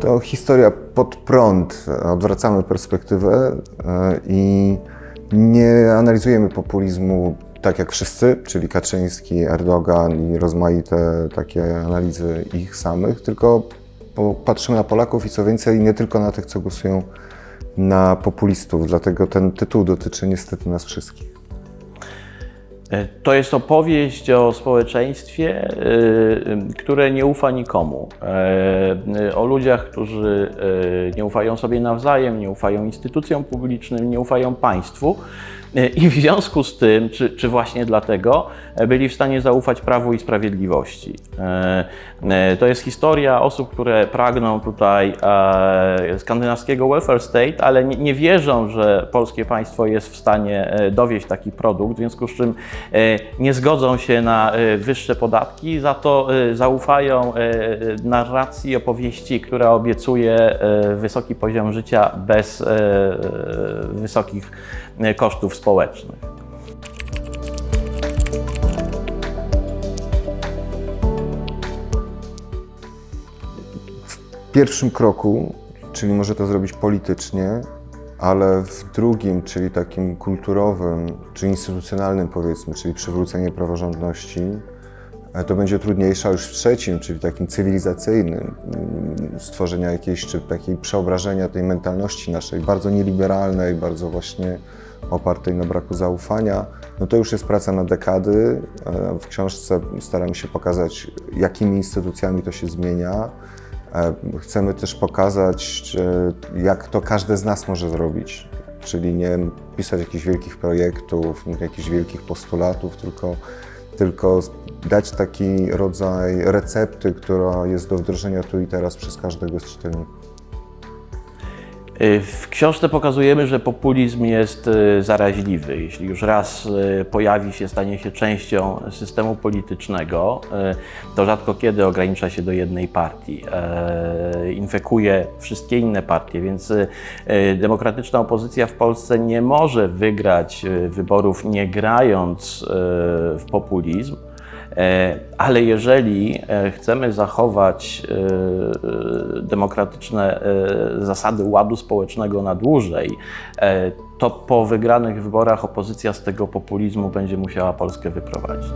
To historia pod prąd. Odwracamy perspektywę e, i nie analizujemy populizmu tak jak wszyscy, czyli Kaczyński, Erdogan i rozmaite takie analizy ich samych, tylko patrzymy na Polaków i co więcej, nie tylko na tych, co głosują na populistów. Dlatego ten tytuł dotyczy niestety nas wszystkich. E, To jest opowieść o społeczeństwie, y, które nie ufa nikomu. E, O ludziach, którzy nie ufają sobie nawzajem, nie ufają instytucjom publicznym, nie ufają państwu. I w związku z tym, czy, czy właśnie dlatego, e, byli w stanie zaufać prawu i sprawiedliwości. E, e, To jest historia osób, które pragną tutaj skandynawskiego welfare state, ale nie, nie wierzą, że polskie państwo jest w stanie dowieść taki produkt, w związku z czym nie zgodzą się na wyższe podatki, za to zaufają narracji, opowieści, która obiecuje wysoki poziom życia bez wysokich kosztów społecznych. W pierwszym kroku, czyli może to zrobić politycznie, ale w drugim, czyli takim kulturowym, czy instytucjonalnym powiedzmy, czyli przywrócenie praworządności, e, to będzie trudniejsze, a już w trzecim, czyli takim cywilizacyjnym, mm, stworzenia jakiejś, czy takiej przeobrażenia tej mentalności naszej, bardzo nieliberalnej, bardzo właśnie opartej na braku zaufania, no to już jest praca na dekady. E, W książce staramy się pokazać, jakimi instytucjami to się zmienia. E, Chcemy też pokazać, jak to każdy z nas może zrobić. Czyli nie pisać jakichś wielkich projektów, jakichś wielkich postulatów, tylko, tylko dać taki rodzaj recepty, która jest do wdrożenia tu i teraz przez każdego z czytelników. Y, W książce pokazujemy, że populizm jest y, zaraźliwy. Jeśli już raz y, pojawi się, stanie się częścią systemu politycznego, to rzadko kiedy ogranicza się do jednej partii. Infekuje wszystkie inne partie, więc demokratyczna opozycja w Polsce nie może wygrać wyborów nie grając w populizm. E, Ale jeżeli e, chcemy zachować e, demokratyczne zasady ładu społecznego na dłużej, to po wygranych wyborach opozycja z tego populizmu będzie musiała Polskę wyprowadzić.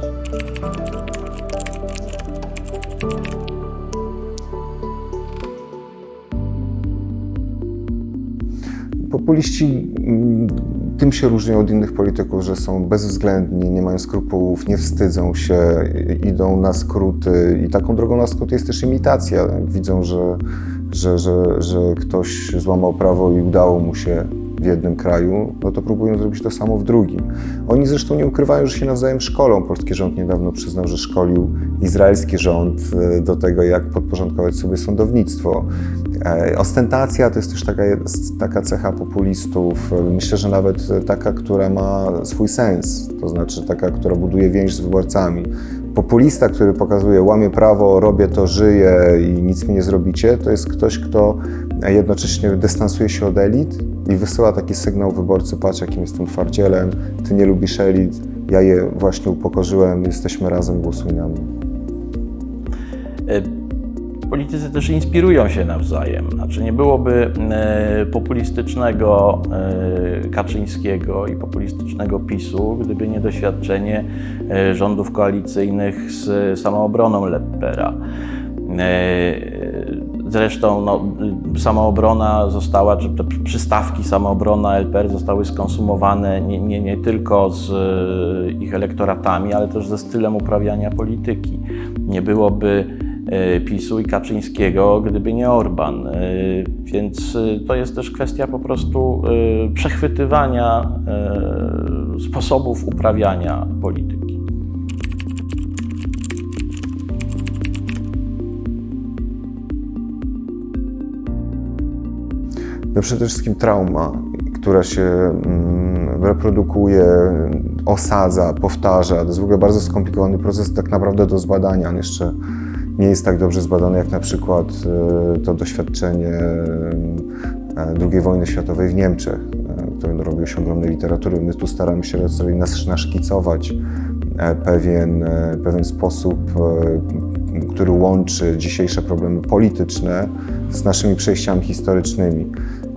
Populiści mm, tym się różnią od innych polityków, że są bezwzględni, nie mają skrupułów, nie wstydzą się, idą na skróty i taką drogą na skróty jest też imitacja. Widzą, że, że, że, że ktoś złamał prawo i udało mu się w jednym kraju, no to próbują zrobić to samo w drugim. Oni zresztą nie ukrywają, że się nawzajem szkolą. Polski rząd niedawno przyznał, że szkolił izraelski rząd e, do tego, jak podporządkować sobie sądownictwo. E, Ostentacja to jest też taka, taka cecha populistów. E, Myślę, że nawet taka, która ma swój sens, to znaczy taka, która buduje więź z wyborcami. Populista, który pokazuje, łamię prawo, robię to, żyję i nic mi nie zrobicie, to jest ktoś, kto jednocześnie dystansuje się od elit i wysyła taki sygnał wyborcy, patrz jakim jestem twardzielem, ty nie lubisz elit, ja je właśnie upokorzyłem, jesteśmy razem, głosuj na mnie. Politycy też inspirują się nawzajem. Znaczy nie byłoby e, populistycznego e, Kaczyńskiego i populistycznego PiSu, gdyby nie doświadczenie e, rządów koalicyjnych z samoobroną Leppera. Zresztą no, samoobrona została, czy te przystawki samoobrona LPR zostały skonsumowane nie, nie, nie tylko z ich elektoratami, ale też ze stylem uprawiania polityki. Nie byłoby PiSu i Kaczyńskiego, gdyby nie Orban. E, Więc e, to jest też kwestia po prostu e, przechwytywania e, sposobów uprawiania polityki. No przede wszystkim trauma, która się mm, reprodukuje, osadza, powtarza. To jest w ogóle bardzo skomplikowany proces tak naprawdę do zbadania. On jeszcze nie jest tak dobrze zbadany jak na przykład e, to doświadczenie e, II wojny światowej w Niemczech, e, które robiło się ogromnej literatury. My tu staramy się sobie nas- naszkicować e, pewien, e, pewien sposób, e, który łączy dzisiejsze problemy polityczne z naszymi przejściami historycznymi.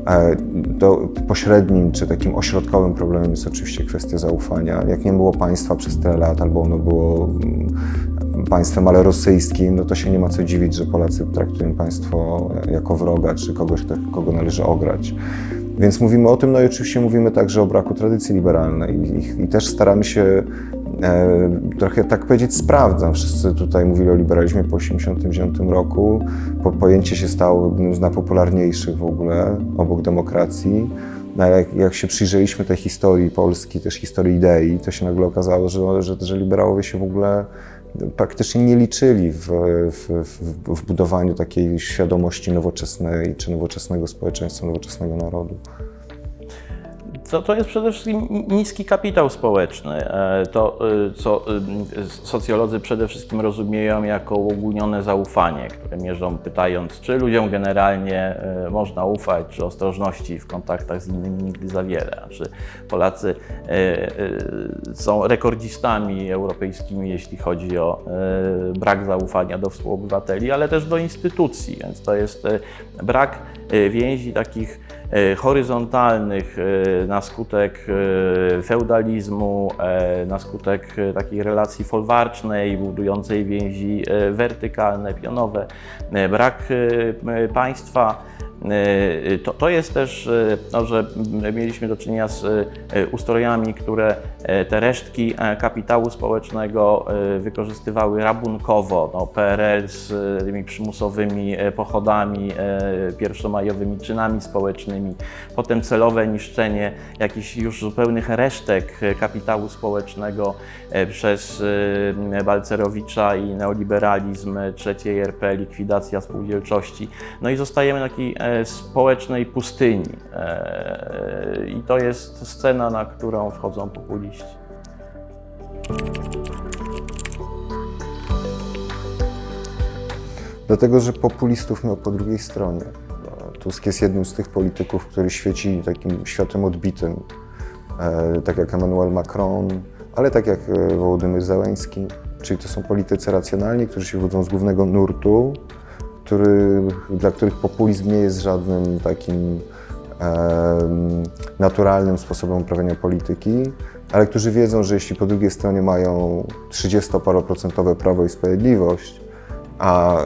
E, To pośrednim czy takim ośrodkowym problemem jest oczywiście kwestia zaufania. Jak nie było państwa przez tyle lat, albo ono było państwem, ale rosyjskim, no to się nie ma co dziwić, że Polacy traktują państwo jako wroga, czy kogoś, tak- kogo należy ograć. Więc mówimy o tym, no i oczywiście mówimy także o braku tradycji liberalnej i, i też staramy się e, trochę tak powiedzieć sprawdzam. Wszyscy tutaj mówili o liberalizmie po 1989 roku. Po, pojęcie się stało jednym z najpopularniejszych w ogóle obok demokracji. No, jak, jak się przyjrzeliśmy tej historii Polski, też historii idei, to się nagle okazało, że, że, że liberałowie się w ogóle praktycznie nie liczyli w, w, w, budowaniu takiej świadomości nowoczesnej czy nowoczesnego społeczeństwa, nowoczesnego narodu. To, to jest przede wszystkim niski kapitał społeczny. E, To, e, co e, socjolodzy przede wszystkim rozumieją jako uogólnione zaufanie, które mierzą pytając, czy ludziom generalnie można ufać, czy ostrożności w kontaktach z innymi nigdy za wiele. Czy Polacy są rekordzistami europejskimi, jeśli chodzi o brak zaufania do współobywateli, ale też do instytucji. Więc to jest brak więzi takich horyzontalnych e, na skutek e, feudalizmu, e, na skutek e, takiej relacji folwarcznej, budującej więzi e, wertykalne, pionowe, e, brak e, państwa. E, To, to jest też to, że m, mieliśmy do czynienia z e, ustrojami, które te resztki e, kapitału społecznego wykorzystywały rabunkowo. No, PRL z tymi przymusowymi e, pochodami, e, pierwszomajowymi czynami społecznymi, potem celowe niszczenie jakichś już zupełnych resztek kapitału społecznego przez Balcerowicza i neoliberalizm trzeciej RP, likwidacja spółdzielczości. No i zostajemy e, społecznej pustyni. E, I to jest scena, na którą wchodzą populiści. Dlatego, że populistów miał po drugiej stronie. Tusk jest jednym z tych polityków, który świeci takim światem odbitym, e, tak jak Emmanuel Macron, ale tak jak e, Wołodymyr Zełenski. Czyli to są politycy racjonalni, którzy się wychodzą z głównego nurtu, który, dla których populizm nie jest żadnym takim naturalnym sposobem uprawiania polityki, ale którzy wiedzą, że jeśli po drugiej stronie mają 30-paroprocentowe prawo i sprawiedliwość, a,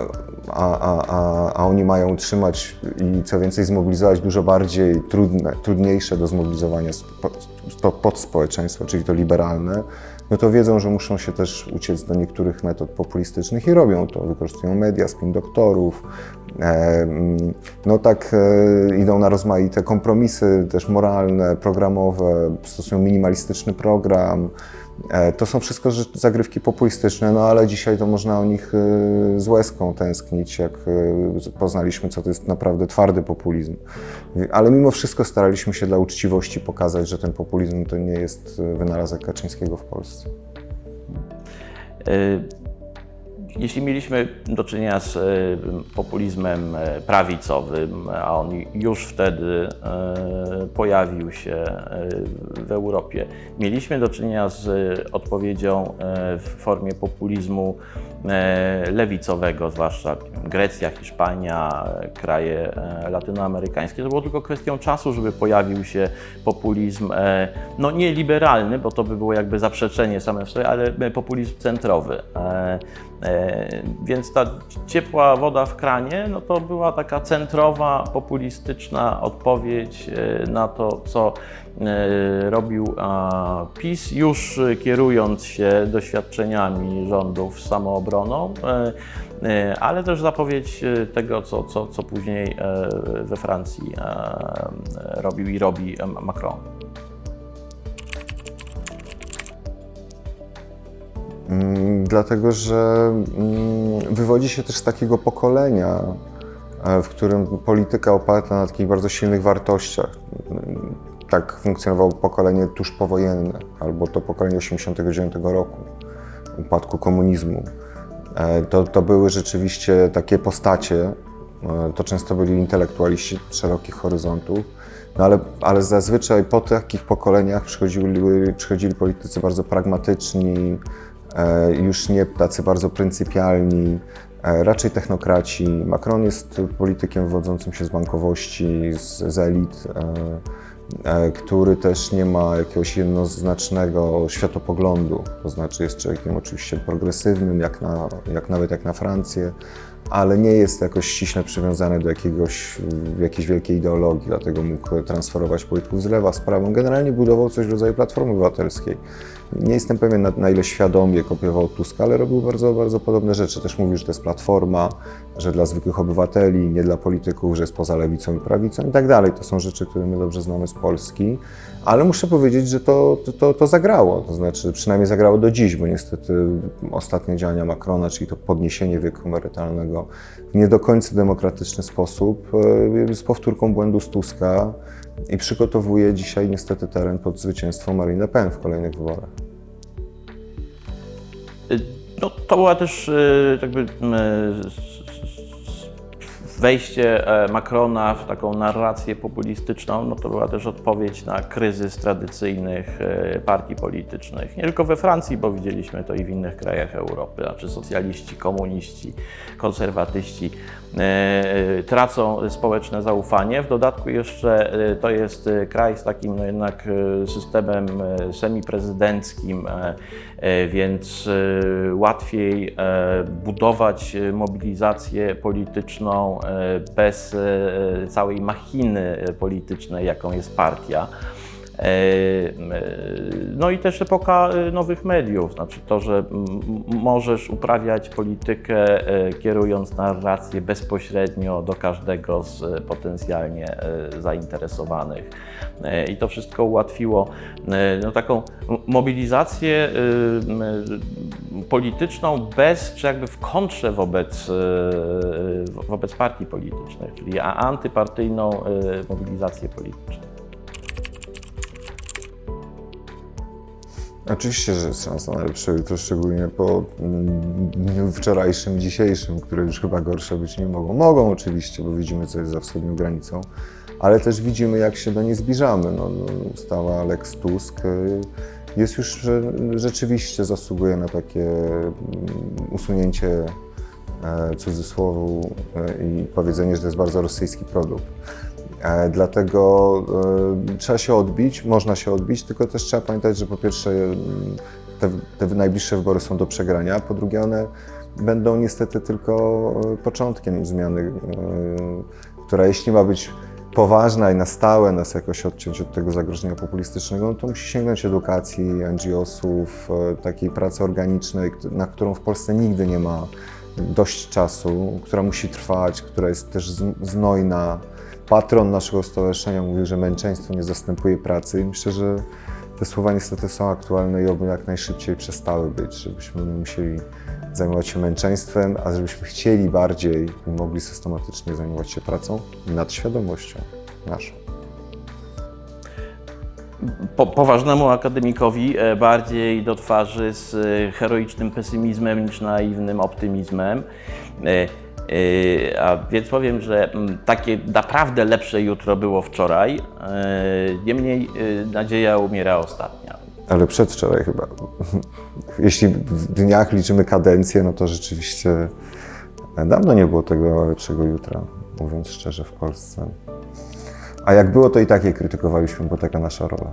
a, a, a, oni mają utrzymać i co więcej zmobilizować dużo bardziej trudne, trudniejsze do zmobilizowania spo, spo, podspołeczeństwo, czyli to liberalne, no to wiedzą, że muszą się też uciec do niektórych metod populistycznych i robią to. Wykorzystują media, spin doktorów, e, mm, no tak e, idą na rozmaite kompromisy też moralne, programowe, stosują minimalistyczny program. E, To są wszystko zagrywki populistyczne, no ale dzisiaj to można o nich e, z łezką tęsknić, jak e, poznaliśmy, co to jest naprawdę twardy populizm. Ale mimo wszystko staraliśmy się dla uczciwości pokazać, że ten populizm to nie jest wynalazek Kaczyńskiego w Polsce. Y, Jeśli mieliśmy do czynienia z y, populizmem e, prawicowym, a on już wtedy e, pojawił się e, w Europie, mieliśmy do czynienia z odpowiedzią e, w formie populizmu e, lewicowego, zwłaszcza Grecja, Hiszpania, e, kraje e, latynoamerykańskie. To było tylko kwestią czasu, żeby pojawił się populizm, e, no nie liberalny, bo to by było jakby zaprzeczenie same w sobie, ale populizm centrowy. E, e, Więc ta ciepła woda w kranie, no to była taka centrowa, populistyczna odpowiedź e, na to, co e, robił a, PiS, już e, kierując się doświadczeniami rządów z samoobroną, e, e, ale też zapowiedź e, tego, co, co, co później e, we Francji e, robił i robi e, Macron. Mm, Dlatego, że mm, wywodzi się też z takiego pokolenia, e, w którym polityka oparta na takich bardzo silnych wartościach. Tak funkcjonowało pokolenie tuż powojenne, albo to pokolenie 89 roku, upadku komunizmu. E, To, to były rzeczywiście takie postacie, e, to często byli intelektualiści szerokich horyzontów, No ale, ale zazwyczaj po takich pokoleniach przychodzili, przychodzili politycy bardzo pragmatyczni, e, już nie tacy bardzo pryncypialni, raczej technokraci. Macron jest politykiem wywodzącym się z bankowości, z, z elit, który też nie ma jakiegoś jednoznacznego światopoglądu. To znaczy jest człowiekiem oczywiście progresywnym, jak, na, jak nawet jak na Francję, ale nie jest jakoś ściśle przywiązany do jakiegoś, jakiejś wielkiej ideologii, dlatego mógł transferować polityków z lewa, z prawa. Generalnie budował coś w rodzaju Platformy Obywatelskiej. Nie jestem pewien, na, na ile świadomie kopiował Tuska, ale robił bardzo, bardzo podobne rzeczy. Też mówił, że to jest platforma, że dla zwykłych obywateli, nie dla polityków, że jest poza lewicą i prawicą i tak dalej. To są rzeczy, które my dobrze znamy z Polski, ale muszę powiedzieć, że to, to, to, to zagrało. To znaczy, przynajmniej zagrało do dziś, bo niestety ostatnie działania Macrona, czyli to podniesienie wieku emerytalnego w nie do końca demokratyczny sposób, e, jest powtórką błędu z Tuska i przygotowuje dzisiaj niestety teren pod zwycięstwo Marine Le Pen w kolejnych wyborach. No, to była też e, jakby s- wejście e, Macrona w taką narrację populistyczną, no to była też odpowiedź na kryzys tradycyjnych e, partii politycznych. Nie tylko we Francji, bo widzieliśmy to i w innych krajach Europy, znaczy socjaliści, komuniści, konserwatyści e, tracą społeczne zaufanie. W dodatku jeszcze to jest kraj z takim no jednak systemem semiprezydenckim, więc łatwiej budować mobilizację polityczną bez e, całej machiny e, politycznej, jaką jest partia. E, e, No i też epoka e, nowych mediów, znaczy to, że możesz uprawiać politykę kierując narrację bezpośrednio do każdego z potencjalnie zainteresowanych. I to wszystko ułatwiło no, taką mobilizację polityczną bez, czy jakby w kontrze wobec, wo- wobec partii politycznych, czyli antypartyjną mobilizację polityczną. Oczywiście, że jest szansa na lepsze jutro, szczególnie po mm, dniu wczorajszym, dzisiejszym, które już chyba gorsze być nie mogą. Mogą oczywiście, bo widzimy, co jest za wschodnią granicą, ale też widzimy, jak się do niej zbliżamy. No, no, ustała Lex Tusk jest już rzeczywiście zasługuje na takie mm, usunięcie e, cudzysłowu e, i powiedzenie, że to jest bardzo rosyjski produkt. E, Dlatego e, trzeba się odbić, można się odbić, tylko też trzeba pamiętać, że po pierwsze te, te najbliższe wybory są do przegrania, po drugie one będą niestety tylko e, początkiem zmiany, która jeśli ma być poważna i na stałe nas jakoś odciąć od tego zagrożenia populistycznego, no to musi sięgnąć edukacji, NGO-sów, takiej pracy organicznej, na którą w Polsce nigdy nie ma dość czasu, która musi trwać, która jest też znojna. Patron naszego stowarzyszenia mówi, że męczeństwo nie zastępuje pracy i myślę, że te słowa niestety są aktualne i oby jak najszybciej przestały być, żebyśmy nie musieli zajmować się męczeństwem, a żebyśmy chcieli bardziej i mogli systematycznie zajmować się pracą nad świadomością naszą. po, poważnemu akademikowi e, bardziej do twarzy z e, heroicznym pesymizmem niż naiwnym optymizmem. E, e, A więc powiem, że mm, takie naprawdę lepsze jutro było wczoraj. e, Niemniej e, nadzieja umiera ostatnia. Ale przedwczoraj chyba. Jeśli w dniach liczymy kadencję, no to rzeczywiście dawno nie było tego lepszego jutra, mówiąc szczerze, w Polsce. A jak było, to i tak je krytykowaliśmy, bo taka nasza rola.